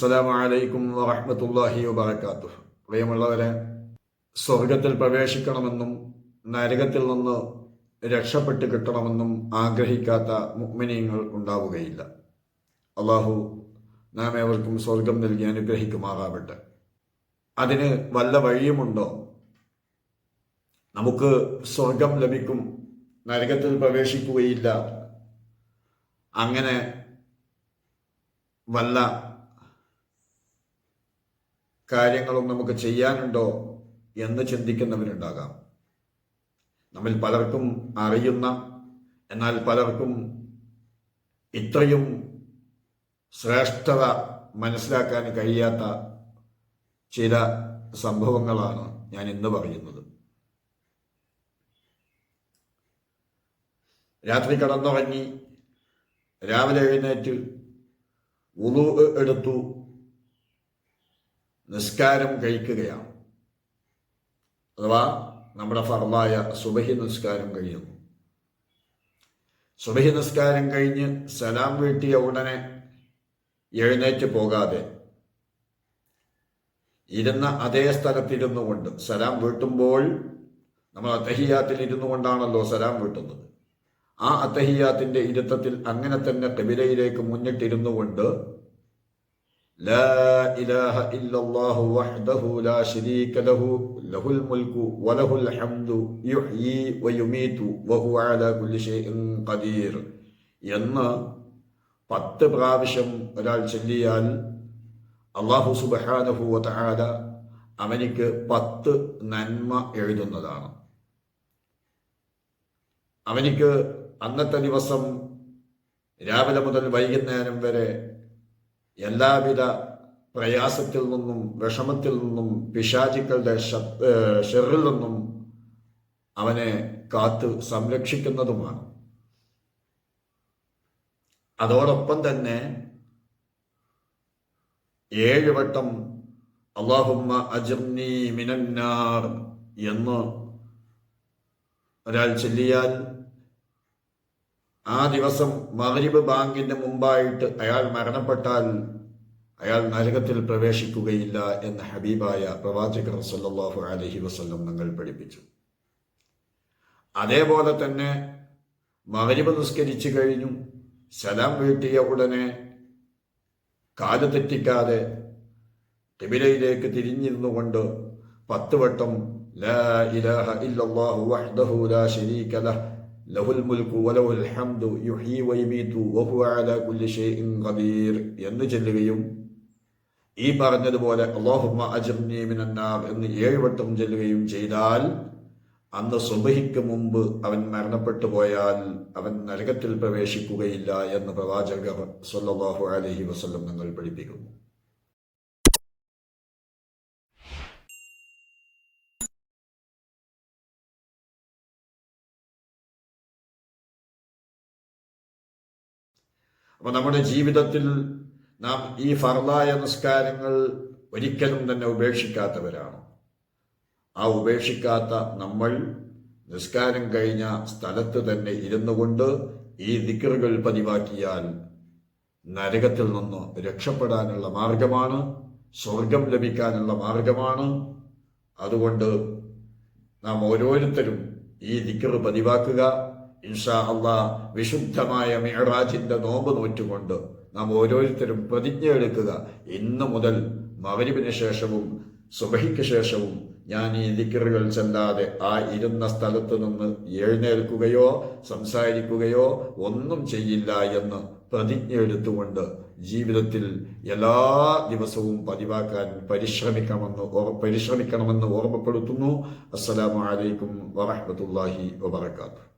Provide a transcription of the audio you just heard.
അസ്സലാമു അലൈക്കും വറഹ്മത്തുള്ളാഹി വബറകാത്തു പ്രിയമുള്ളവരെ സ്വർഗത്തിൽ പ്രവേശിക്കണമെന്നും നരകത്തിൽ നിന്ന് രക്ഷപ്പെട്ട് കിട്ടണമെന്നും ആഗ്രഹിക്കാത്ത മുഗ്മിനിയങ്ങൾ ഉണ്ടാവുകയില്ല. അള്ളാഹു നാം ഏവർക്കും സ്വർഗം നൽകി അനുഗ്രഹിക്കുമാറാവട്ടെ. അതിന് വല്ല വഴിയുമുണ്ടോ? നമുക്ക് സ്വർഗം ലഭിക്കും നരകത്തിൽ പ്രവേശിക്കുകയില്ല. അങ്ങനെ വല്ല കാര്യങ്ങളും നമുക്ക് ചെയ്യാനുണ്ടോ എന്ന് ചിന്തിക്കുന്നവരുണ്ടാകാം. നമ്മൾ പലർക്കും അറിയുന്ന എന്നാൽ പലർക്കും ഇത്രയും ശ്രേഷ്ഠത മനസ്സിലാക്കാൻ കഴിയാത്ത ചില സംഭവങ്ങളാണ് ഞാൻ ഇന്ന് പറയുന്നത്. രാത്രി കടന്നുറങ്ങി രാവിലെ എഴുന്നേറ്റ് ഉളു എടുത്തു നിസ്കാരം കഴിക്കുകയാണ്. അഥവാ നമ്മുടെ ഫർമായ സുബഹി നിസ്കാരം കഴിയുന്നു. സുബഹി നിസ്കാരം കഴിഞ്ഞ് സലാം വീട്ടിയ ഉടനെ എഴുന്നേറ്റ് പോകാതെ ഇരുന്ന അതേ സ്ഥലത്തിരുന്നു കൊണ്ട് സലാം വീട്ടുമ്പോൾ നമ്മൾ അത്തഹിയാത്തിൽ ഇരുന്നു കൊണ്ടാണല്ലോ സലാം വീട്ടുന്നത്. ആ അത്തഹിയാത്തിന്റെ ഇരുത്തത്തിൽ അങ്ങനെ തന്നെ കബിലയിലേക്ക് മുന്നിട്ടിരുന്നു കൊണ്ട് لا إله إلا الله وحده لا شريك له له الملك وله الحمد يحيي ويميت وهو على كل شيء قدير എന്ന് പത്ത് പ്രാവശ്യം ഒരാൾ ചൊല്ലിയാൽ അള്ളാഹു സുബഹാനഹുവ താര അവനിക്ക് പത്ത് നന്മ എഴുതുന്നതാണ്. അവനിക്ക് അന്നത്തെ ദിവസം രാവിലെ മുതൽ വൈകുന്നേരം വരെ എല്ലാവിധ പ്രയാസത്തിൽ നിന്നും വിഷമത്തിൽ നിന്നും പിശാചിക്കളുടെ ഷെറിൽ നിന്നും അവനെ കാത്തു സംരക്ഷിക്കുന്നതുമാണ്. അതോടൊപ്പം തന്നെ ഏഴ് വട്ടം അള്ളാഹുമ്മ അജിർനി മിനന്നാർ എന്ന് ഒരാൾ ചൊല്ലിയാൽ ആ ദിവസം മഹരിബ് ബാങ്കിന് മുമ്പായിട്ട് അയാൾ മരണപ്പെട്ടാൽ അയാൾ നരകത്തിൽ പ്രവേശിക്കുകയില്ല എന്ന് ഹബീബായ പ്രവാചകർ സല്ലാഹു അലഹി വസ്ല്ലം ഞങ്ങൾ പഠിപ്പിച്ചു. അതേപോലെ തന്നെ മഹരിബ് നിസ്കരിച്ചു കഴിഞ്ഞു. സലാം വീട്ടിയ ഉടനെ കാൽ തെറ്റിക്കാതെ തിബിലയിലേക്ക് തിരിഞ്ഞിരുന്നു കൊണ്ട് പത്ത് വട്ടം ലാ ഇലാഹ ഇല്ലല്ലാഹു വഹ്ദഹു ലാ ശരീക ലഹ് ലഹുൽ മുൽക്കു വലഹുൽ ഹംദു യുഹീ വൈമീതു വഹു അലാ കുല്ലി ഷൈഇൻ ഖദീർ എന്ന് ഈ പറഞ്ഞതുപോലെ അല്ലാഹുമ്മ അജ്ർനി മിനന്നാർ എന്ന് ഏഴ് വട്ടം ചൊല്ലുകയും ചെയ്താൽ അന്ന് സുബഹിക്ക് മുമ്പ് അവൻ മരണപ്പെട്ടു പോയാൽ അവൻ നരകത്തിൽ പ്രവേശിക്കുകയില്ല എന്ന് പ്രവാചകർ സല്ലാഹു അലൈഹി വസല്ലം നിങ്ങൾ പഠിപ്പിക്കുന്നു. അപ്പൊ നമ്മുടെ ജീവിതത്തിൽ നാം ഈ ഫർദായ നിസ്കാരങ്ങൾ ഒരിക്കലും തന്നെ ഉപേക്ഷിക്കാത്തവരാണ്. ആ ഉപേക്ഷിക്കാത്ത നമ്മൾ നിസ്കാരം കഴിഞ്ഞ സ്ഥലത്ത് തന്നെ ഇരുന്നു കൊണ്ട് ഈ ദിക്കറുകൾ പതിവാക്കിയാൽ നരകത്തിൽ നിന്ന് രക്ഷപ്പെടാനുള്ള മാർഗമാണ് സ്വർഗം ലഭിക്കാനുള്ള മാർഗമാണ്. അതുകൊണ്ട് നാം ഓരോരുത്തരും ഈ ദിക്കറ് പതിവാക്കുക. ഇൻഷാ അള്ളാ വിശുദ്ധമായ മിഹറാജിന്റെ നോമ്പ് നോറ്റുകൊണ്ട് നാം ഓരോരുത്തരും പ്രതിജ്ഞ എടുക്കുക ഇന്നു മുതൽ മകരിവിന് ശേഷവും സുബഹിക്ക് ശേഷവും ഞാൻ ഈ ദിക്കറുകൾ ചെല്ലാതെ ആ ഇരുന്ന സ്ഥലത്ത് നിന്ന് എഴുന്നേൽക്കുകയോ സംസാരിക്കുകയോ ഒന്നും ചെയ്യില്ല എന്ന് പ്രതിജ്ഞ എടുത്തുകൊണ്ട് ജീവിതത്തിൽ എല്ലാ ദിവസവും പതിവാക്കാൻ പരിശ്രമിക്കണമെന്ന് പരിശ്രമിക്കണമെന്ന് ഓർമ്മപ്പെടുത്തുന്നു. അസ്സലാമലൈക്കും വറഹമത്തല്ലാഹി വബർക്കാത്തു